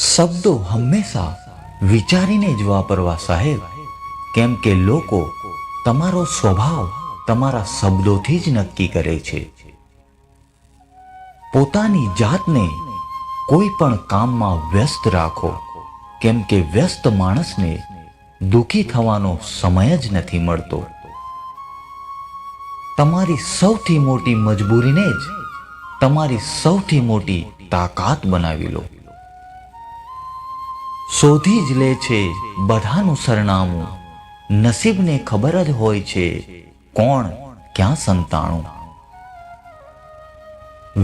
શબ્દો હંમેશા વિચારીને જ વાપરવા સાહેબ. કેમ કે લોકો તમારો સ્વભાવ તમારા શબ્દોથી જ નક્કી કરે છે. પોતાની જાતને કોઈ પણ કામમાં વ્યસ્ત રાખો. કેમ કે વ્યસ્ત માણસને દુઃખી થવાનો સમય જ નથી મળતો. તમારી સૌથી મોટી મજબૂરીને જ તમારી સૌથી મોટી તાકાત બનાવી લો. શોધી જ લે છે બધાનું સરનામું. નસીબને ખબર જ હોય છે કોણ ક્યાં સંતાણું.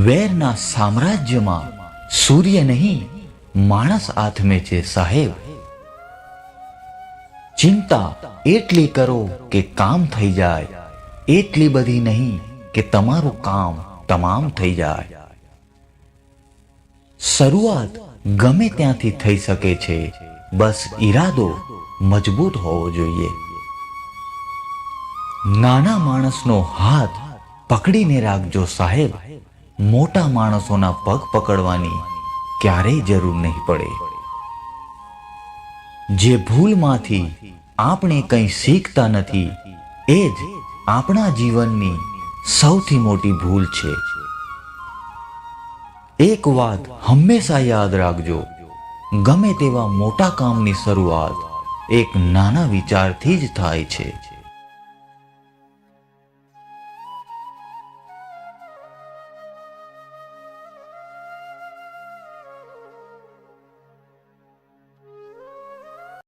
વેરના સામ્રાજ્યમાં સૂર્ય નહીં, માણસ આથમે છે સાહેબ. ચિંતા એટલી કરો કે કામ થઈ જાય. એટલી બધી નહીં કે તમારું કામ તમામ થઈ જાય. શરૂઆત ગમે ત્યાંથી થઈ શકે છે, બસ ઈરાદો મજબૂત હોવો જોઈએ. નાના માણસનો હાથ પકડીને રાખજો સાહેબ. મોટા માણસોના પગ પકડવાની ક્યારેય જરૂર નહીં પડે. જે ભૂલમાંથી આપણે કંઈ શીખતા નથી, એ જ આપણા જીવનની સૌથી મોટી ભૂલ છે. એક વાત હંમેશા યાદ રાખજો. ગમે તેવા મોટા કામની શરૂઆત એક નાના વિચારથી જ થાય છે.